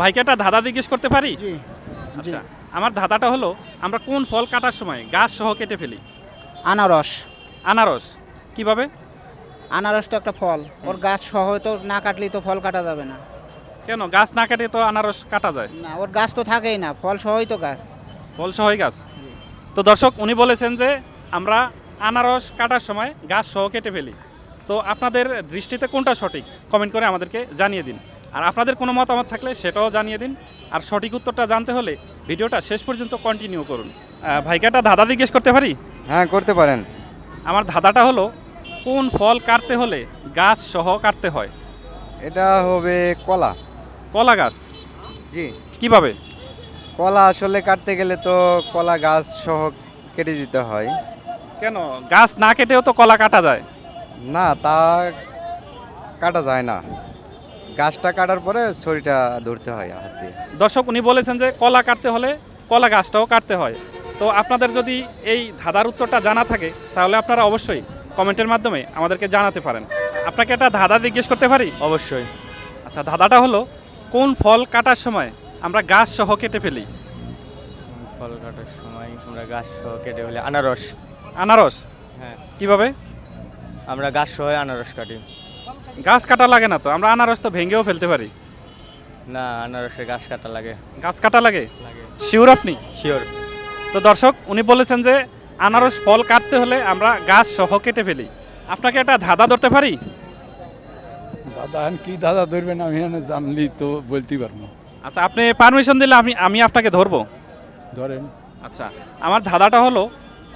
ভাইকে একটা ধাঁধা জিজ্ঞেস করতে পারি? আচ্ছা আমার ধাঁধাটা হলো আমরা কোন ফল কাটার সময় গাছ সহ কেটে ফেলি? আনারস। আনারস। কীভাবে? আনারস তো একটা ফল। ওর গাছ সহ তো না কাটলেই তো ফল কাটা যাবে না। কেন? গাছ না কেটে তো আনারস কাটা যায়। না ওর গাছ তো থাকেই না ফল সহই তো গাছ। ফল সহই গাছ। তো দর্শক উনি বলেছেন যে আমরা আনারস কাটার সময় গাছ সহ কেটে ফেলি। তো আপনাদের দৃষ্টিতে কোনটা সঠিক? কমেন্ট করে আমাদেরকে জানিয়ে দিন। আর আপনাদের কোনো মতামত থাকলে সেটাও জানিয়ে দিন। আর সঠিক উত্তরটা জানতে হলে ভিডিওটা শেষ পর্যন্ত কন্টিনিউ করুন। আহ, ভাইকে একটা ধাঁধা জিজ্ঞেস করতে পারি? হ্যাঁ করতে পারেন। আমার ধাঁধাটা হলো কোন ফল কাটতে হলে গাছ সহ কাটতে হয়? এটা হবে কলা। কলা গাছ? জি। কীভাবে? কলা আসলে কাটতে গেলে তো কলা গাছ সহ কেটে দিতে হয়। কেন? গাছ না কেটেও তো কলা কাটা যায়। না তা কাটা যায় না। গাছটা কাটার পরে ছড়িটা ধরতে হয় হাত দিয়ে। দর্শক উনি বলেছেন যে কলা কাটতে হলে কলা গাছটাও কাটতে হয়। তো আপনাদের যদি এই ধাঁধার উত্তরটা জানা থাকে তাহলে আপনারা অবশ্যই কমেন্টের মাধ্যমে আমাদেরকে জানাতে পারেন। আপনাকে একটা ধাঁধা জিজ্ঞেস করতে পারি? অবশ্যই। আচ্ছা ধাঁধাটা হলো কোন ফল কাটার সময় আমরা গাছ সহ কেটে ফেলি? ফল কাটার সময় আমরা গাছ সহ কেটে ফেলি? আনারস। আনারস? হ্যাঁ। কীভাবে? আমরা গাছ সহ আনারস কাটি। গাছ কাটা লাগে না তো? আমরা আনারস তো ভেঙেও ফেলতে পারি। না আনারসের গাছ কাটা লাগে। গাছ কাটা লাগে? লাগে। শিওর আপনি? শিওর তো দর্শক উনি বলেছেন যে আনারস ফল কাটতে হলে আমরা গাছ সহ কেটে ফেলি। আপনাকে একটা ধাঁধা ধরতে পারি? দাদা কি দাদা ধরবেন আমি জানলি তো বলতে পারব। আচ্ছা আপনি পারমিশন দিলে আমি আমি আপনাকে ধরবো। ধরেন। আচ্ছা আমার ধাঁধাটা হলো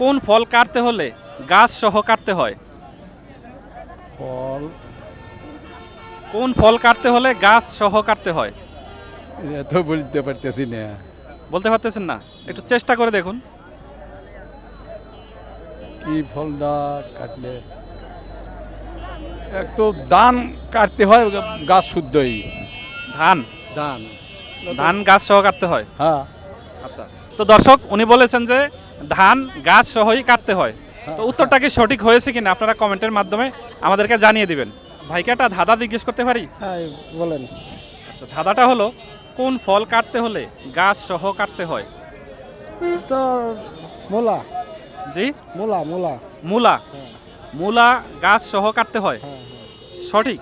কোন ফল কাটতে হলে গাছ সহ কাটতে হয়? ফল কোন ফল কাটতে হলে গাছ সহ কাটতে হয়? এত বলতে পারতেছি না। বলতে পারতেছেন না? একটু চেষ্টা করে দেখুন। কি ফল ফলটা কাটলে? এক তো ধান কাটতে হয় গাছ শুদ্ধই। ধান? ধান। ধান গাছ সহ কাটতে হয়? হ্যাঁ। আচ্ছা। তো দর্শক উনি বলেছেন যে ধান গাছ সহই কাটতে হয়। তো উত্তরটা কি সঠিক হয়েছে কিনা আপনারা কমেন্টের মাধ্যমে আমাদেরকে জানিয়ে দিবেন। ভাইকে একটা ধাঁধা জিজ্ঞেস করতে পারি? হ্যাঁ বলেন। আচ্ছা ধাঁধাটা হলো কোন ফল কাটতে হলে গাছ সহ কাটতে হয়? তো মোলা। জি? মোলা মোলা। মূলা। হ্যাঁ। মূলা গাছ সহ কাটতে হয়? সঠিক।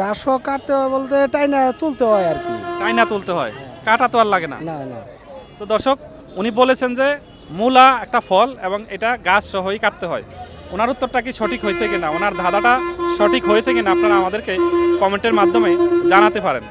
গাছও কাটতে হয় বলতে তাই না তুলতে হয় আর কি। তাই না তুলতে হয়। কাটা তো আর লাগে না। না না। তো দর্শক উনি বলেছেন যে মূলা একটা ফল এবং এটা গাছ সহই কাটতে হয়। ওনার উত্তরটা কি সঠিক হয়েছে কিনা? ওনার ধাঁধাটা সঠিক হয়েছে কিনা আপনারা আমাদেরকে কমেন্টের মাধ্যমে জানাতে পারেন।